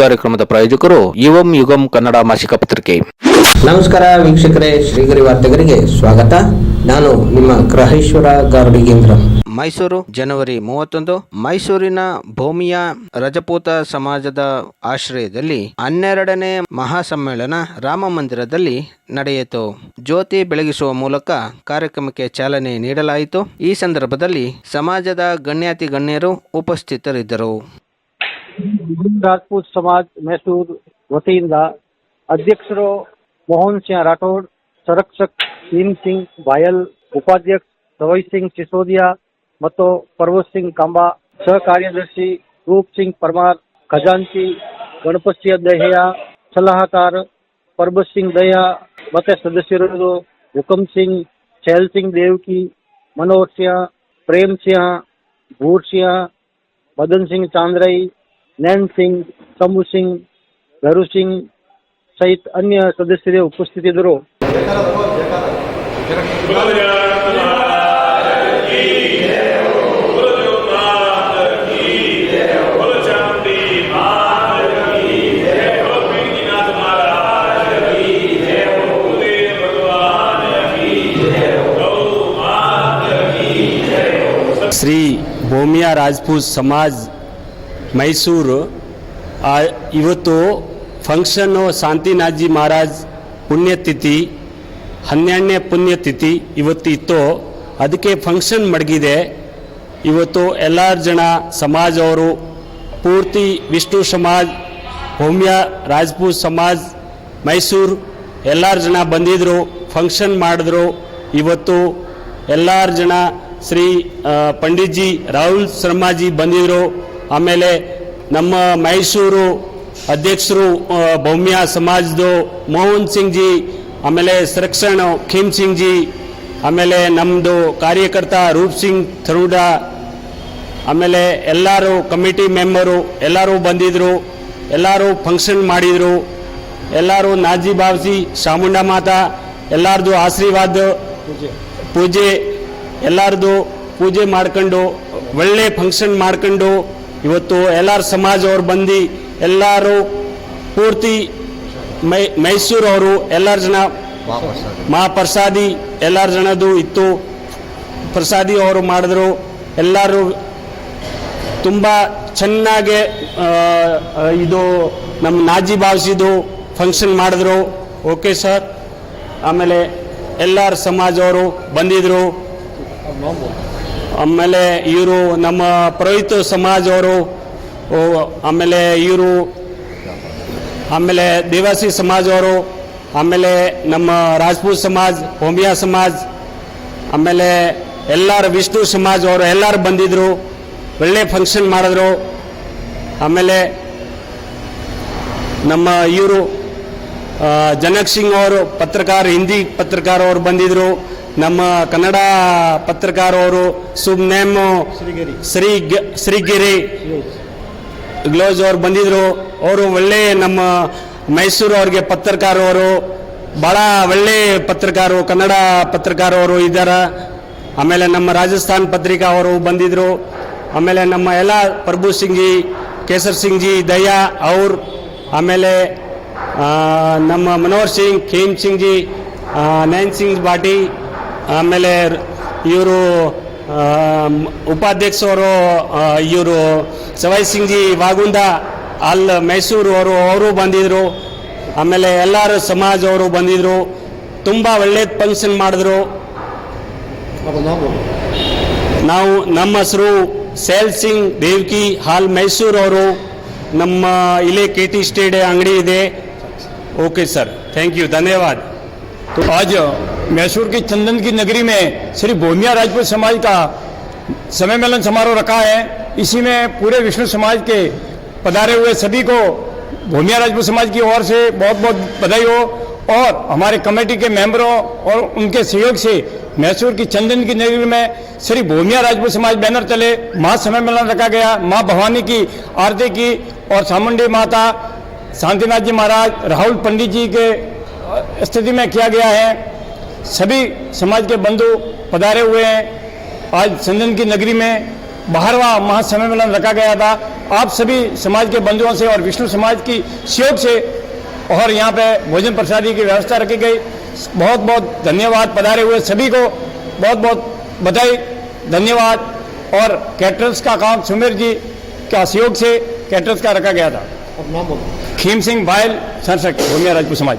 ಕಾರ್ಯಕ್ರಮದ ಪ್ರಾಯೋಜಕರು ಯುವಂ ಯುಗಂ ಕನ್ನಡ ಮಾಸಿಕ ಪತ್ರಿಕೆ. ನಮಸ್ಕಾರ ವೀಕ್ಷಕರೇ ಶ್ರೀಗರಿ ವಾರ್ತೆಗರಿಗೆ ಸ್ವಾಗತ. ನಾನು ನಿಮ್ಮ ಗ್ರಹೇಶ್ವರ ಗಾರ್ಡಿಗೇಂದ್ರ. ಮೈಸೂರು ಜನವರಿ ಮೂವತ್ತೊಂದು ಮೈಸೂರಿನ ಭೂಮಿಯ ರಜಪೂತ ಸಮಾಜದ ಆಶ್ರಯದಲ್ಲಿ ಹನ್ನೆರಡನೇ ಮಹಾಸಮ್ಮೇಳನ ರಾಮ ಮಂದಿರದಲ್ಲಿ ನಡೆಯಿತು. ಜ್ಯೋತಿ ಬೆಳಗಿಸುವ ಮೂಲಕ ಕಾರ್ಯಕ್ರಮಕ್ಕೆ ಚಾಲನೆ ನೀಡಲಾಯಿತು. ಈ ಸಂದರ್ಭದಲ್ಲಿ ಸಮಾಜದ ಗಣ್ಯಾತಿ ಗಣ್ಯರು ಉಪಸ್ಥಿತರಿದ್ದರು. ರಾಜಪೂತ್ ಸಮಾಜ್ ಮೈಸೂರು ವತಿಯಿಂದ ಅಧ್ಯಕ್ಷರು ಮೋಹನ್ ಸಿಂಗ್ ರಾಠೋಡ್ ಸಂರಕ್ಷಕ್ ಭೀಮ್ ಸಿಂಗ್ ಬಾಯಲ್ ಉಪಾಧ್ಯಕ್ಷ ಸವೈ ಸಿಂಗ್ ಸಿಸೋದಿಯಾ ಮತ್ತು ಪರ್ವತ್ ಸಿಂಗ್ ಕಾಂಬಾ ಸಹ ಕಾರ್ಯದರ್ಶಿ ರೂಪ್ ಸಿಂಗ್ ಪರ್ಮಾರ್ ಖಜಾಂಚಿ ಗಣಪತ್ ಸಿಂಗ್ ದಹಿಯಾ ಸಲಹಾಕಾರ ಪರ್ಬತ್ ಸಿಂಗ್ ದಹಿಯಾ ಮತ್ತೆ ಸದಸ್ಯರು ಹುಕಮ್ ಸಿಂಗ್ ಚಹಲ್ ಸಿಂಗ್ ದೇವ್ಕಿ ಮನೋಹರ್ ಸಿಂಹ ಪ್ರೇಮ್ ಸಿಂಹ ಭೂರ್ ಸಿಂಹ ಮದನ್ ಸಿಂಗ್ ಚಾಂದ್ರೈ ನैन ಸಿಂಗ್ ಸಮು ಸಿಂಗ್ ಗರು ಸಿಂಗ್ ಸಹಿತ ಅನ್ಯ ಸದಸ್ಯರೇ ಉಪಸ್ಥಿತಿದ್ದರು ಶ್ರೀ ಭೂಮಿಯಾ ರಾಜ್ಪೂತ್ ಸಮಾಜ್ ಮೈಸೂರು ಇವತ್ತು ಫಂಕ್ಷನ್ನು ಶಾಂತಿನಾಥ್ಜಿ ಮಹಾರಾಜ್ ಪುಣ್ಯತಿಥಿ, ಹನ್ನೆರಡನೇ ಪುಣ್ಯತಿಥಿ ಇವತ್ತು ಇತ್ತು ಅದಕ್ಕೆ ಫಂಕ್ಷನ್ ಮಡಗಿದೆ. ಇವತ್ತು ಎಲ್ಲರ ಜನ ಸಮಾಜವರು ಪೂರ್ತಿ ವಿಷ್ಣು ಸಮಾಜ್ ಹೋಮ್ಯ ರಾಜ್ಪೂತ್ ಸಮಾಜ್, ಮೈಸೂರು ಎಲ್ಲರ ಜನ ಬಂದಿದ್ದರು ಫಂಕ್ಷನ್ ಮಾಡಿದ್ರು. ಇವತ್ತು ಎಲ್ಲರ ಜನ ಶ್ರೀ ಪಂಡಿತ್ಜಿ ರಾಹುಲ್ ಶರ್ಮಾಜಿ ಬಂದಿದ್ರು. ಆಮೇಲೆ ನಮ್ಮ ಮೈಸೂರು ಅಧ್ಯಕ್ಷರು ಭೌಮ್ಯ ಸಮಾಜದ್ದು ಮೋಹನ್ ಸಿಂಗ್ ಜಿ ಆಮೇಲೆ ಸಂರಕ್ಷಣ ಖೀಮ್ ಸಿಂಗ್ ಜಿ ಆಮೇಲೆ ನಮ್ಮದು ಕಾರ್ಯಕರ್ತ ರೂಪ್ ಸಿಂಗ್ ಥರೂಡ, ಆಮೇಲೆ ಎಲ್ಲರೂ ಕಮಿಟಿ ಮೆಂಬರು, ಎಲ್ಲರೂ ಬಂದಿದ್ದರು ಎಲ್ಲರೂ ಫಂಕ್ಷನ್ ಮಾಡಿದರು, ಎಲ್ಲರೂ ನಾಜಿ ಬಾವಿಸಿ ಚಾಮುಂಡ ಮಾತಾ, ಎಲ್ಲರದು ಆಶೀರ್ವಾದ, ಪೂಜೆ, ಎಲ್ಲರದು ಪೂಜೆ ಮಾಡ್ಕೊಂಡು, ಒಳ್ಳೆ ಫಂಕ್ಷನ್ ಮಾಡ್ಕೊಂಡು ಇವತ್ತು ಎಲ್ ಆರ್ ಸಮಾಜ್ ಅವ್ರು ಬಂದು ಎಲ್ಲರೂ ಪೂರ್ತಿ ಮೈ ಅವರು ಎಲ್ಲರ ಜನ ಮಹಾಪ್ರಸಾದಿ ಎಲ್ಲರ ಜನದು ಇತ್ತು. ಪ್ರಸಾದಿ ಅವರು ಮಾಡಿದ್ರು. ಎಲ್ಲರೂ ತುಂಬ ಚೆನ್ನಾಗಿ ಇದು ನಮ್ಮ ನಾಜಿ ಭಾವಿಸಿದ್ದು ಫಂಕ್ಷನ್ ಮಾಡಿದ್ರು. ಓಕೆ ಸರ್ ಆಮೇಲೆ ಎಲ್ಲರ ಸಮಾಜವರು ಬಂದಿದ್ರು. ಆಮೇಲೆ ಇವರು ನಮ್ಮ ಪುರೋಹಿತ ಸಮಾಜವರು ಆಮೇಲೆ ಇವರು, ಆಮೇಲೆ ದೇವಾಸಿ ಸಮಾಜವರು ಆಮೇಲೆ ನಮ್ಮ ರಾಜ್ಪೂತ್ ಸಮಾಜ್ ಹೋಮಿಯಾ ಸಮಾಜ್, ಆಮೇಲೆ ಎಲ್ಲರ ವಿಷ್ಣು ಸಮಾಜ್ ಅವರು ಎಲ್ಲರೂ ಬಂದಿದ್ರು, ಒಳ್ಳೆ ಫಂಕ್ಷನ್ ಮಾಡಿದ್ರು. ಆಮೇಲೆ ನಮ್ಮ ಇವರು ಜನಕ್ ಸಿಂಗ್ ಅವರು ಪತ್ರಕಾರ, ಹಿಂದಿ ಪತ್ರಕಾರ ಅವರು ಬಂದಿದ್ರು. ನಮ್ಮ ಕನ್ನಡ ಪತ್ರಕಾರವರು ಸುಮ್ನೇಮು ಶ್ರೀ ಶ್ರೀಗಿರಿ. ಗ್ಲೋಸ್ ಅವ್ರು ಬಂದಿದ್ರು. ಅವರು ಒಳ್ಳೆ ನಮ್ಮ ಮೈಸೂರು ಅವ್ರಿಗೆ ಪತ್ರಕಾರವರು ಭಾಳ ಒಳ್ಳೆ ಪತ್ರಕಾರರು ಕನ್ನಡ ಪತ್ರಕಾರವರು ಇದ್ದಾರೆ ಆಮೇಲೆ ನಮ್ಮ ರಾಜಸ್ಥಾನ್ ಪತ್ರಿಕಾ ಅವರು ಬಂದಿದ್ರು. ಆಮೇಲೆ ನಮ್ಮ ಎಲ್ಲ ಪ್ರಭು ಸಿಂಗ್ಜಿ ಕೇಸರ್ ಸಿಂಗ್ ಜಿ ದಯಾ ಅವ್ರ. ಆಮೇಲೆ ನಮ್ಮ ಮನೋಹರ್ ಸಿಂಗ್ ಖೇಮ್ ಸಿಂಗ್ ಜಿ ನಯನ್ ಸಿಂಗ್ ಬಾಟಿ ಆಮೇಲೆ ಇವರು ಉಪಾಧ್ಯಕ್ಷರು ಇವರು ಸವಾಯ್ ಸಿಂಗ್ಜಿ ವಾಗುಂದ ಅಲ್ಲಿ ಮೈಸೂರು ಅವರು ಅವರು ಬಂದಿದ್ದರು ಆಮೇಲೆ ಎಲ್ಲರೂ ಸಮಾಜ ಅವರು ಬಂದಿದ್ದರು ತುಂಬ ಒಳ್ಳೇದು ಫಂಕ್ಷನ್ ಮಾಡಿದ್ರು. ನಾವು ನಮ್ಮ ಹೆಸರು ಸೇಲ್ ಸಿಂಗ್ ದೇವ್ಕಿ ಹಾಲ್ ಮೈಸೂರು ಅವರು. ನಮ್ಮ ಇಲ್ಲಿ ಕೆ ಟಿ ಸ್ಟೇಡ್ ಅಂಗಡಿ ಇದೆ. ಓಕೆ ಸರ್ ಥ್ಯಾಂಕ್ ಯು ಧನ್ಯವಾದ. ಆಜು मैसूर की चंदन की नगरी में श्री भूमिया राजपूत समाज का समय मेलन समारोह रखा है। इसी में पूरे विष्णु समाज के पधारे हुए सभी को भूमिया राजपूत समाज की ओर से बहुत बहुत बधाई हो और हमारे कमेटी के मेंबरों और उनके सहयोग से मैसूर की चंदन की नगरी में श्री भूमिया राजपूत समाज बैनर समय मेलन रखा गया। माँ भवानी की आरती की और चामुंडी माता शांतिनाथ जी महाराज, राहुल पंडित जी के स्थिति में किया गया है। सभी समाज के बंधु पधारे हुए हैं। आज संजन की नगरी में बारहवा महासम्मेलन रखा गया था। आप सभी समाज के बंधुओं से और विष्णु समाज की सहयोग से और यहाँ पे भोजन प्रसादी की व्यवस्था रखी गई। बहुत बहुत धन्यवाद पधारे हुए सभी को। बहुत बहुत बधाई धन्यवाद। और कैटरर्स का काम सुमेर जी का सहयोग से कैटरर्स का रखा गया था। खीम सिंह भायल सरसक भूमिया राजपूत समाज।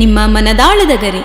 ನಿಮ್ಮ ಮನದಾಳದ ಗರಿ.